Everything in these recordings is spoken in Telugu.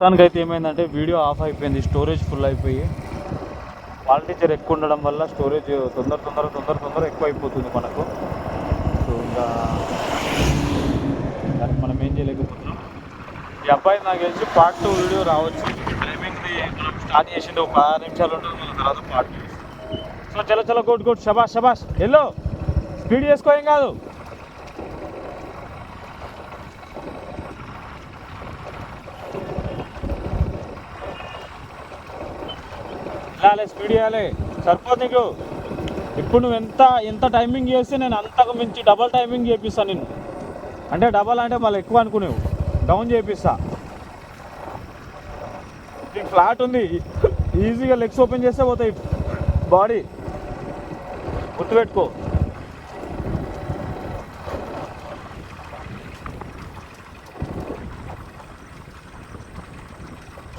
మొత్తానికి అయితే ఏమైందంటే వీడియో ఆఫ్ అయిపోయింది స్టోరేజ్ ఫుల్ అయిపోయి. వాల్టీచర్ ఎక్కువ ఉండడం వల్ల స్టోరేజ్ తొందర తొందర తొందర తొందర ఎక్కువ అయిపోతుంది మనకు. సో ఇంకా దానికి మనం ఏం చేయలేకపోతున్నాం. ఈ అబ్బాయి నాకు తెలిసి పార్ట్ టూ వీడియో రావచ్చు. టైమింగ్ది మనం స్టార్ట్ చేసిండు ఒక ఆరు నిమిషాలు ఉంటుంది తర్వాత పార్ట్ టూ సో చలో చలో గోట్ గోట్ షబాష్ షబాష్ ఎల్లో. స్పీడ్ చేసుకో ఏం కాదు. వెళ్ళాలి స్పీడ్ చేయాలి సరిపోదు నీకు? ఇప్పుడు నువ్వు ఎంత ఎంత టైమింగ్ చేస్తే నేను అంతకు మించి డబల్ టైమింగ్ చేపిస్తాను నేను అంటే డబల్ అంటే మళ్ళీ ఎక్కువ అనుకునేవు. డౌన్ చేపిస్తా. నీకు ఫ్లాట్ ఉంది. ఈజీగా లెగ్స్ ఓపెన్ చేస్తే పోతాయి బాడీ గుర్తుపెట్టుకో.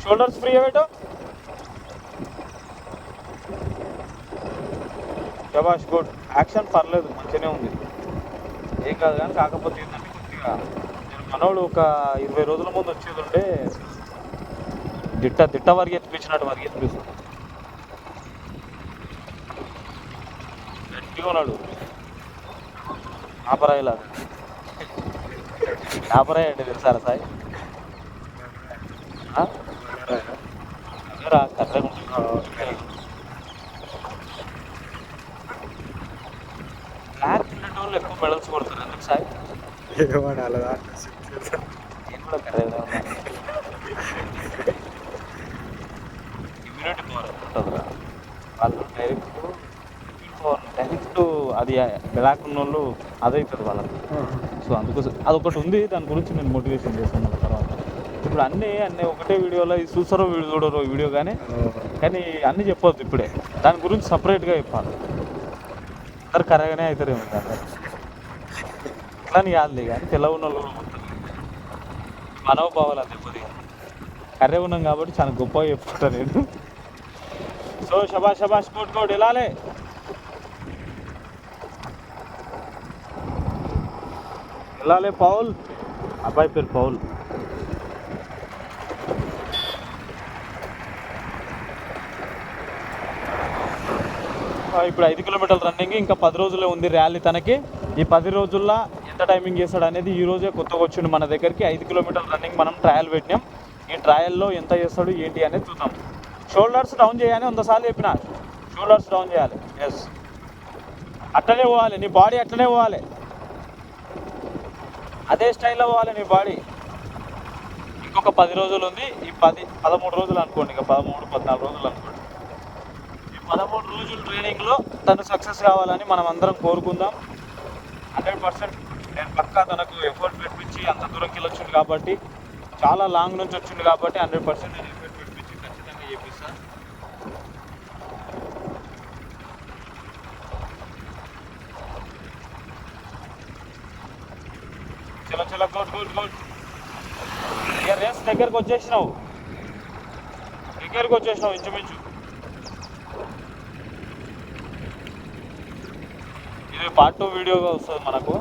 షోల్డర్స్ ఫ్రీ పెట్టు శబాష్ గుడ్ యాక్షన్ పర్లేదు మంచిగానే ఉంది. ఏం కాదు కానీ కాకపోతే ఏంటంటే కొద్దిగా నేను మనోడు ఒక ఇరవై రోజుల ముందు వచ్చేది ఉంటే దిట్ట దిట్ట వరకు ఎత్తిపించినట్టు వరకు ఎత్తిపిస్తుంది గట్టిగా ఉన్నాడు. ఆపరాయిలా. ఆపరాయి అంటే తెలుసారా సాయి? ఆ? కర్రగా ఉంటుంది బ్లాక్ తినేటోళ్ళు ఎక్కువ మెడల్స్ కొడతారు ఎందుకు సాయి. నేను కూడా ఉన్నాను ఇమ్యూనిటీ పవర్ ఉంటుందిరా? వాళ్ళు డైరెక్ట్ డైరెక్ట్ అది బ్లాక్ ఉన్న వాళ్ళు అదవుతుంది వాళ్ళకి. సో అందుకోసం అదొకటి ఉంది దాని గురించి నేను మోటివేషన్ చేస్తున్నాను తర్వాత. ఇప్పుడు అన్నీ అన్నీ ఒకటే వీడియోలో ఇది చూస్తారో వీడియో చూడరో వీడియో కానీ కానీ అన్నీ చెప్పొద్దు ఇప్పుడే. దాని గురించి సపరేట్గా చెప్పాలి. అందరు కరగానే అవుతారేమో అట్లని కాదు కాదులే కానీ తెల్ల ఉన్న వాళ్ళు మనోభావాలు అంతే కొద్దిగా కర్రే ఉన్నాం కాబట్టి చాలా గొప్పగా చెప్పుకుంటా నేను. సో షబా శబాష్ కోట్ కోట్ వెళ్ళాలి. వెళ్ళాలి పౌల్. అబ్బాయి పేరు పౌల్. ఇప్పుడు ఐదు కిలోమీటర్ల రన్నింగ్ ఇంకా పది రోజులే ఉంది ర్యాలీ తనకి. ఈ పది రోజుల్లో ఎంత టైమింగ్ చేస్తాడు అనేది ఈ రోజే కొత్తగా వచ్చిండు మన దగ్గరికి. ఐదు కిలోమీటర్ల రన్నింగ్ మనం ట్రయల్ పెట్టినాం. ఈ ట్రయల్లో ఎంత చేస్తాడు ఏంటి అనేది చూద్దాం. షోల్డర్స్ డౌన్ చేయాలని వందసార్లు చెప్పిన. షోల్డర్స్ డౌన్ చేయాలి. ఎస్ అట్లనే పోవాలి నీ బాడీ అట్లనే పోవాలి. అదే స్టైల్లో పోవాలి నీ బాడీ ఇంకొక పది రోజులు ఉంది. ఈ పది పదమూడు రోజులు అనుకోండి ఇంకా పదమూడు పద్నాలుగు రోజులు అనుకోండి. ఈ పదమూడు రోజుల ట్రైనింగ్లో తను సక్సెస్ కావాలని మనం అందరం కోరుకుందాం. హండ్రెడ్ పర్సెంట్ నేను పక్కా తనకు ఎఫర్ట్ పెట్టించి అంత దూరంకి వచ్చింది కాబట్టి చాలా లాంగ్ నుంచి వచ్చింది కాబట్టి హండ్రెడ్ పర్సెంట్ నేను ఎఫర్ట్ పెట్టించి ఖచ్చితంగా చేపిస్తాను చలో చలో గుడ్ గుడ్ గుడ్ ఇక రేస్ దగ్గరకు వచ్చేసినావు? దగ్గరకు వచ్చేసినావు ఇంచుమించు. ఇది పార్ట్ టూ వీడియోగా వస్తుంది మనకు.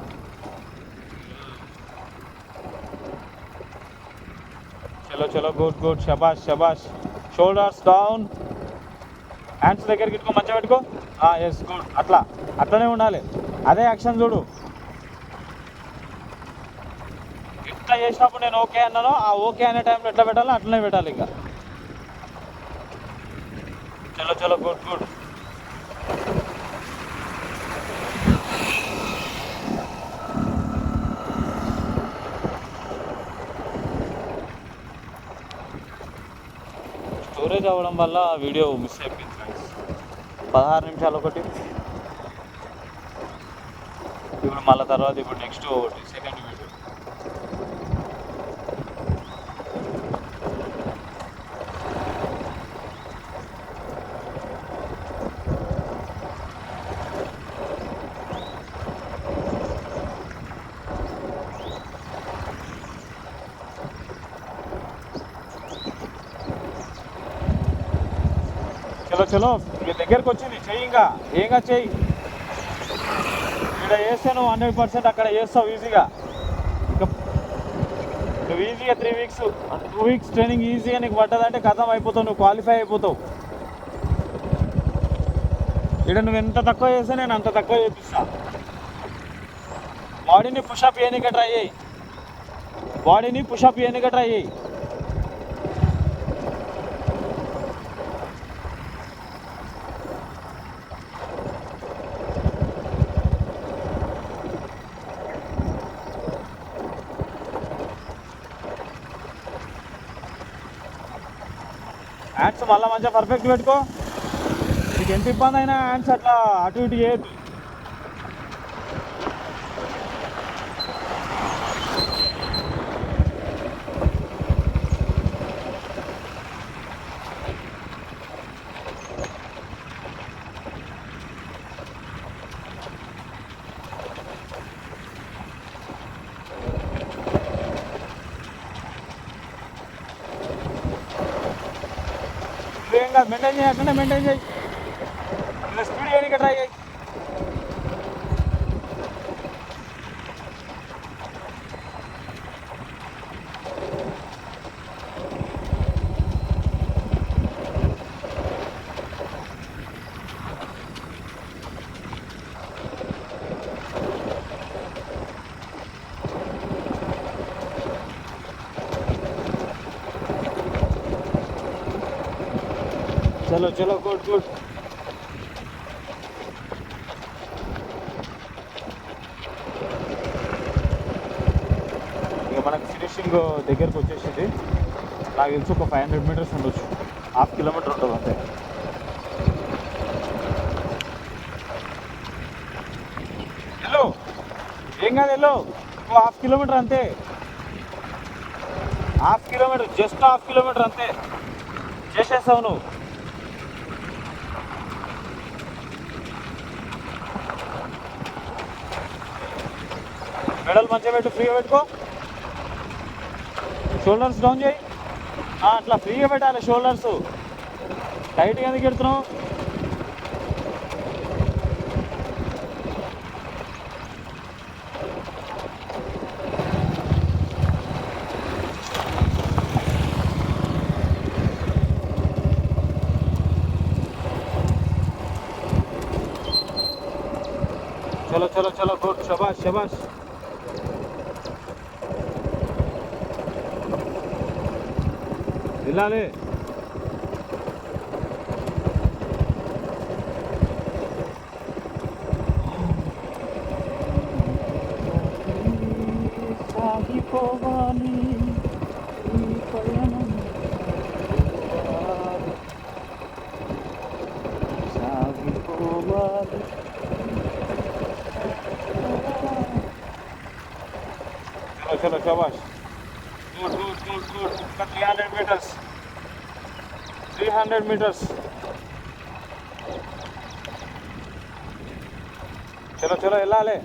చలో చలో గుడ్ గుడ్ షబాష్ షబాష్ షోల్డర్స్ డౌన్ హ్యాండ్స్ దగ్గరికి ఇట్టుకో మంచిగా పెట్టుకో. Ah, ఎస్ గుడ్ అట్లా. అట్లనే ఉండాలి. అదే యాక్షన్ చూడు. ఎట్లా చేసినప్పుడు నేను ఓకే అన్నాను ఆ ఓకే అనే టైంలో ఎట్లా పెట్టాలో అట్లనే పెట్టాలి ఇంకా. చలో చలో గుడ్ గుడ్ స్టోరేజ్ అవ్వడం వల్ల వీడియో మిస్ అయిపోయింది ఫ్రెండ్స్. పదహారు నిమిషాలు ఒకటి. ఇప్పుడు మళ్ళీ తర్వాత ఇప్పుడు నెక్స్ట్ ఒకటి సెకండ్ వీడియో చలో చలో మీ దగ్గరకు వచ్చింది. చెయ్యి ఇంకా ఏంగా చెయ్యి ఇక్కడ చేస్తే నువ్వు హండ్రెడ్ పర్సెంట్ అక్కడ చేస్తావు ఈజీగా. ఇంకా నువ్వు ఈజీగా three weeks two weeks training ఈజీగా నీకు పట్టదంటే కథం అయిపోతావు నువ్వు క్వాలిఫై అయిపోతావు. ఇక్కడ నువ్వు ఎంత తక్కువ చేస్తే నేను అంత తక్కువ చేపిస్తా. బాడీని పుషప్ చేయనిక ట్రై చేయి. బాడీని పుషప్ చేయనిక ట్రై చేయి. హ్యాండ్స్ మళ్ళీ మంచిగా పర్ఫెక్ట్ పెట్టుకో. నీకు ఎంత ఇబ్బంది అయినా హ్యాండ్స్ అట్లా అటు ఇటు చేయొద్దు. ఏం కాదు మెయింటైన్ చేయి అట్లనే మెయింటైన్ చేయి ఇలా స్పీడ్ చేయడానికి ట్రై చేయి चलो चलो गुड गुड ఇక మనకు ఫినిషింగ్ దగ్గరకు వచ్చేసింది. నాకు తెలిసి ఒక ఫైవ్ హండ్రెడ్ మీటర్స్ ఉండొచ్చు. హాఫ్ కిలోమీటర్ ఉంటుంది అంతే. హలో ఏం కాదు హలో ఇంకో హాఫ్ కిలోమీటర్ అంతే. Half kilometre just half kilometre అంతే. చేసేస్తావు నువ్వు. మెడల్ మంచిగా పెట్టు ఫ్రీగా పెట్టుకో. షోల్డర్స్ డౌన్ చేయి. ఆ, అట్లా ఫ్రీగా పెట్టాలి షోల్డర్స్ టైట్గా ఎందుకు పెడుతున్నావు చలో చలో చలో గుడ్ శబాష్ శబాష్ వెళ్ళాలి సాగిపోవాలి ఈ పయనం సాగిపోవాలి చలో చలో శబాష్ Good, good, good, good. ఇంకా three hundred metres three hundred metres చలో చలో వెళ్ళాలి.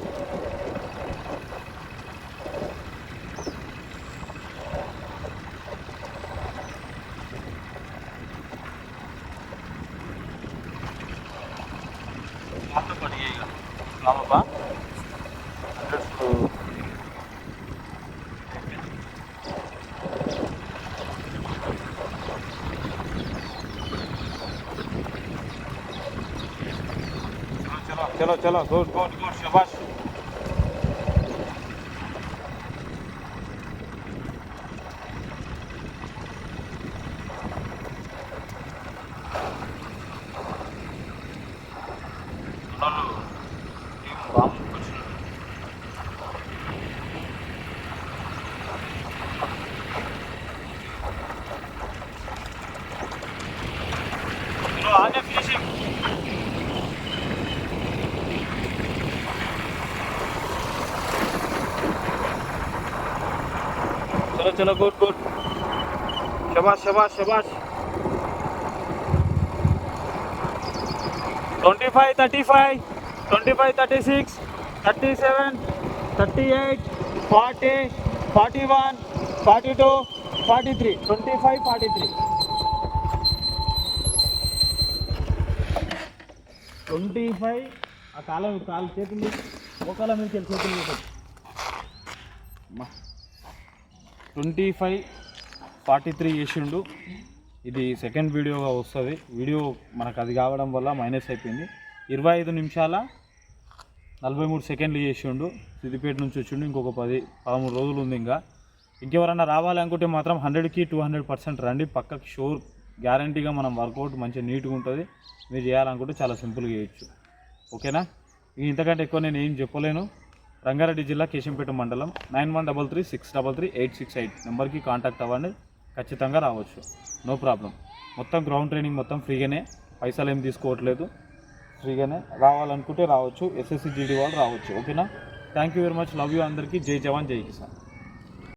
चलो चलो चलो गुड गुड गुड शाबाश चलो चलो गुड गुड शाबाश शाबाश शाबाश 25 35 25 36 37 38 40 41 42 43 25 43 ట్వంటీ ఫైవ్ ఆ కాలం కాలు చేతులు మోకాల మీద చేతులు పెట్టదు అమ్మా ట్వంటీ ఫైవ్ ఫార్టీ త్రీ చేసిండు. ఇది సెకండ్ వీడియోగా వస్తుంది. వీడియో మనకు అది కావడం వల్ల మైనస్ అయిపోయింది. ఇరవై ఐదు నిమిషాల నలభై మూడు సెకండ్లు చేసిండు. సిద్దిపేట నుంచి వచ్చిండు. ఇంకొక పది పదమూడు రోజులు ఉంది ఇంకా. ఇంకెవరన్నా రావాలనుకుంటే మాత్రం హండ్రెడ్కి టూ హండ్రెడ్ పర్సెంట్ రండి. పక్కకి షోర్ గ్యారంటీగా మనం వర్కౌట్ మంచిగా నీట్గా ఉంటుంది. మీరు చేయాలనుకుంటే చాలా సింపుల్గా చేయొచ్చు. ఓకేనా? ఇంతకంటే ఎక్కువ నేను ఏం చెప్పలేను. రంగారెడ్డి జిల్లా కేశంపేట మండలం nine one double three six double three eight six eight నెంబర్కి కాంటాక్ట్ అవ్వండి. ఖచ్చితంగా రావచ్చు. No problem. మొత్తం గ్రౌండ్ ట్రైనింగ్ మొత్తం ఫ్రీగానే. పైసలు ఏం తీసుకోవట్లేదు. ఫ్రీగానే. రావాలనుకుంటే రావచ్చు. ఎస్ఎస్సి జీడీ వాళ్ళు రావచ్చు. ఓకేనా? Thank you very much love you అందరికీ. జై జవాన్ జై కిసాన్.